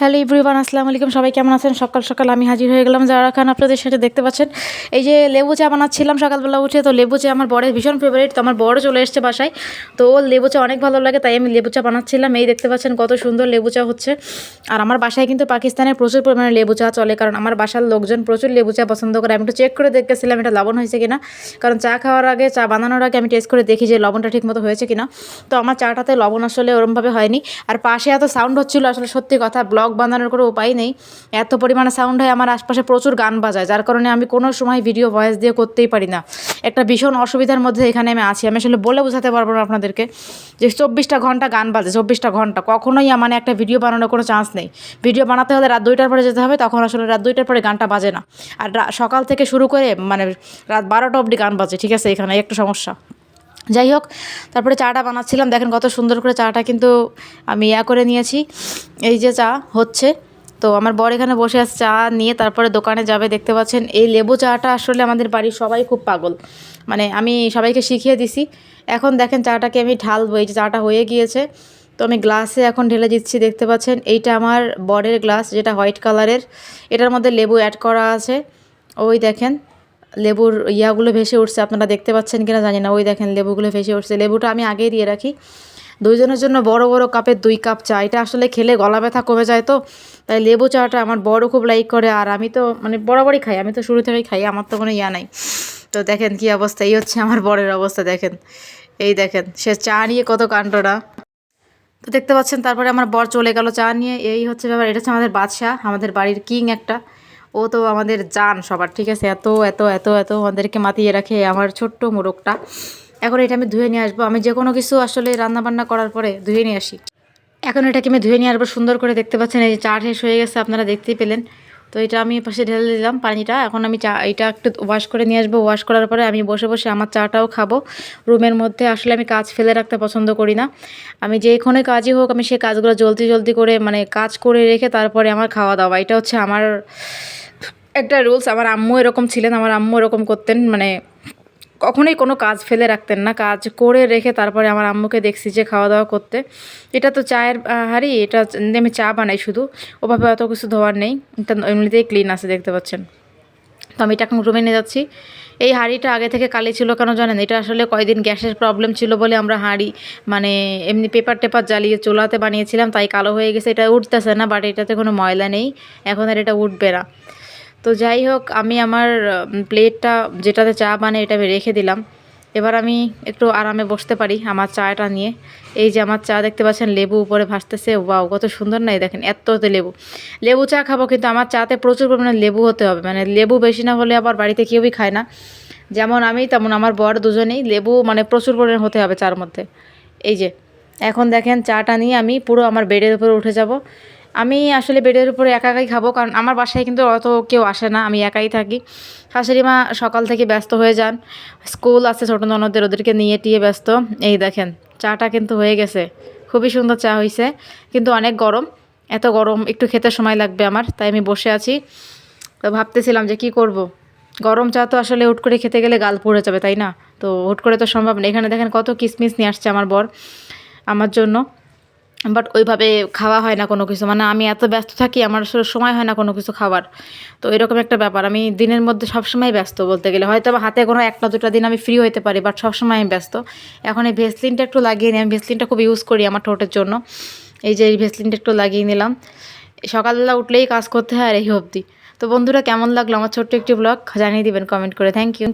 Hello ইব্রিবান আসসালামু আলাইকুম। সবাই কেমন আছেন? সকাল সকাল আমি হাজির হয়ে গেলাম যারা খান আপনাদের সাথে দেখতে পাচ্ছেন। এই যে লেবু চা বানাচ্ছিলাম সকালবেলা উঠে, তো লেবু চা আমার বরের ভীষণ ফেভারিট তো আমার বড় চলে এসছে বাসায়। তো ওর লেবু চা অনেক ভালো লাগে, তাই আমি লেবু চা বানাচ্ছিলাম। এই দেখতে পাচ্ছেন কত সুন্দর লেবু চা হচ্ছে। আর আমার বাসায় কিন্তু পাকিস্তানের প্রচুর পরিমাণে লেবু চা চলে, কারণ আমার বাসার লোকজন প্রচুর লেবু চা পছন্দ করে। আমি একটু চেক করে দেখতেছিলাম এটা লবণ হয়েছে কিনা। কারণ চা খাওয়ার আগে, চা বানানোর আগে আমি টেস্ট করে দেখি যে লবণটা ঠিক মতো হয়েছে কিনা। তো আমার চাটাতে লবণ আসলে ওরমভাবে হয়নি। আর পাশে এত সাউন্ড হচ্ছিল, আসলে সত্যি কথা ব্লগ বানানোর কোনো উপায় নেই। এত পরিমাণে সাউন্ড হয়, আমার আশপাশে প্রচুর গান বাজায়। যার কারণে আমি কোনো সময় ভিডিও ভয়েস দিয়ে করতেই পারি না। একটা ভীষণ অসুবিধার মধ্যে এখানে আমি আছি। আমি আসলে বলে বোঝাতে পারব না আপনাদেরকে যে চব্বিশটা ঘণ্টা গান বাজে, চব্বিশটা ঘণ্টা। কখনোই মানে একটা ভিডিও বানানোর কোনো চান্স নেই। ভিডিও বানাতে হলে রাত দুইটার পরে যেতে হবে, তখন আসলে রাত দুইটার পরে গানটা বাজে না। আর সকাল থেকে শুরু করে মানে রাত বারোটা অবধি গান বাজে, ঠিক আছে? এখানে একটা সমস্যা। যাই হোক তারপরে চাটা বানাচ্ছিলাম। দেখেন কত সুন্দর করে চাটা কিন্তু আমি ইয়া করে নিয়েছি। এই যে চা হচ্ছে। তো আমার বর এখানে বসে আছে চা নিয়ে, তারপরে দোকানে যাবে। দেখতে পাচ্ছেন, এই লেবু চাটা আসলে আমাদের বাড়ির সবাই খুব পাগল। মানে আমি সবাইকে শিখিয়ে দিছি। এখন দেখেন চাটাকে আমি ঢালবো। এই যে চাটা হয়ে গিয়েছে। তো আমি গ্লাসে এখন ঢেলে দিচ্ছি। দেখতে পাচ্ছেন, এইটা আমার বরের গ্লাস, যেটা হোয়াইট কালারের। এটার মধ্যে লেবু অ্যাড করা আছে। ওই দেখেন লেবুর ইয়াগুলো ভেসে উঠছে, আপনারা দেখতে পাচ্ছেন কিনা জানি না। ওই দেখেন লেবুগুলো ভেসে উঠছে। লেবুটা আমি আগেই দিয়ে রাখি। দুইজনের জন্য বড় বড় কাপের দুই কাপ চা। এটা আসলে খেলে গলা ব্যথা কমে যায় তো, তাই লেবু চাটা আমার বড় খুব লাইক করে। আর আমি তো মানে বরাবরই খাই, আমি তো শুরু থেকেই খাই, আমার তো কোনো ইয়া নাই। তো দেখেন কি অবস্থা, এই হচ্ছে আমার বরের অবস্থা, দেখেন। এই দেখেন, সে চা নিয়ে কত কাণ্ডটা। তো দেখতে পাচ্ছেন, তারপরে আমার বর চলে গেল চা নিয়ে। এই হচ্ছে ব্যাপার, এটা হচ্ছে আমাদের বাদশাহ, আমাদের বাড়ির কিং একটা। ও তো আমাদের জান সবার, ঠিক আছে? এত এত এত এত আমাদেরকে মাতিয়ে রাখে আমার ছোট্ট মোরগটা। এখন এটা আমি ধুয়ে নিয়ে আসব। আমি যে কোনো কিছু আসলে রান্নাবান্না করার পরে ধুয়ে নিয়ে আসি। এখন এটাকে আমি ধুয়ে নিয়ে আসব। সুন্দর করে দেখতে পাচ্ছেন, এই চা শেষ হয়ে গেছে, আপনারা দেখতেই পেলেন। তো এটা আমি পাশে ঢেলে দিলাম পানিটা। এখন আমি চা এটা একটু ওয়াশ করে নিয়ে আসব। ওয়াশ করার পরে আমি বসে বসে আমার চাটাও খাব। রুমের মধ্যে আসলে আমি কাজ ফেলে রাখতে পছন্দ করি না। আমি যেখানে কাজই হোক, আমি সেই কাজগুলো জলদি জলদি করে মানে কাজ করে রেখে তারপরে আমার খাওয়া দাওয়া। এটা হচ্ছে আমার একটা রুলস আমার আম্মু এরকম ছিলেন, আমার আম্মু এরকম করতেন মানে কখনোই কোনো কাজ ফেলে রাখতেন না। কাজ করে রেখে তারপরে আমার আম্মুকে দেখছি যে খাওয়া দাওয়া করতে। এটা তো চায়ের হাঁড়ি, এটা আমি চা বানাই শুধু। ওভাবে অত কিছু ধোয়ার নেই। এটা এমনিতেই ক্লিন আছে দেখতে পাচ্ছেন। তো আমি এটা এখন রুমে নিয়ে যাচ্ছি। এই হাঁড়িটা আগে থেকে কালি ছিল কেন জানেন? এটা আসলে কয়দিন গ্যাসের প্রবলেম ছিল বলে আমরা হাঁড়ি মানে এমনি পেপার টেপার জ্বালিয়ে চুলাতে বানিয়েছিলাম, তাই কালো হয়ে গেছে। এটা উঠতেছে না বাট এটাতে কোনো ময়লা নেই। এখন আর এটা উঠবে না। তো যাই হোক, আমি আমার প্লেটটা যেটাতে চা বানে এটা রেখে দিলাম। এবার আমি একটু আরামে বসতে পারি আমার চাটা নিয়ে। এই যে আমার চা দেখতে পাচ্ছেন, লেবু উপরে ভাসতেছে। ওয়াও, কত সুন্দর নাই দেখেন এত এততে লেবু। লেবু চা খাব কিন্তু আমার চাতে প্রচুর পরিমাণে লেবু হতে হবে। মানে লেবু বেশি না হলে আবার বাড়িতে কেউই খায় না। যেমন আমি, তেমন আমার বর দুজনেই লেবু মানে প্রচুর পরিমাণে হতে হবে চার মধ্যে। এই যে, এখন দেখেন চাটা নিয়ে আমি পুরো আমার বেডের উপরে উঠে যাব। আমি আসলে বেডের উপরে একা একাই খাব, কারণ আমার বাসায় কিন্তু অত কেউ আসে না, আমি একাই থাকি। শাশুড়ি মা সকাল থেকে ব্যস্ত হয়ে যান। স্কুল আছে ছোটো ননদের, ওদেরকে নিয়ে টিয়ে ব্যস্ত। এই দেখেন, চাটা কিন্তু হয়ে গেছে। খুবই সুন্দর চা হয়েছে কিন্তু অনেক গরম। এত গরম, একটু খেতে সময় লাগবে আমার, তাই আমি বসে আছি। তো ভাবতেছিলাম যে কি করব। গরম চা তো আসলে হুট করে খেতে গেলে গাল পুড়ে যাবে, তাই না? তো হুট করে তো সম্ভব না। এখানে দেখেন কত কিসমিস নিয়ে আসছে আমার বর, আমার জন্য। বাট ওইভাবে খাওয়া হয় না কোনো কিছু। মানে আমি এত ব্যস্ত থাকি, আমার আসলে সময় হয় না কোনো কিছু খাবার তো এরকম একটা ব্যাপার। আমি দিনের মধ্যে সবসময় ব্যস্ত বলতে গেলে। হয়তো হাতে কোনো একটা দুটা দিন আমি ফ্রি হতে পারি বাট সবসময় আমি ব্যস্ত। এখন এই ভেসলিনটা একটু লাগিয়ে নিই। আমি ভেসলিনটা খুব ইউজ করি আমার ঠোঁটের জন্য। এই যে এই ভেসলিনটা একটু লাগিয়ে নিলাম। সকালবেলা উঠলেই কাজ করতে হয় আর এই অবধি। তো বন্ধুরা, কেমন লাগল আমার ছোট্ট একটি ব্লগ জানিয়ে দিবেন কমেন্ট করে। Thank you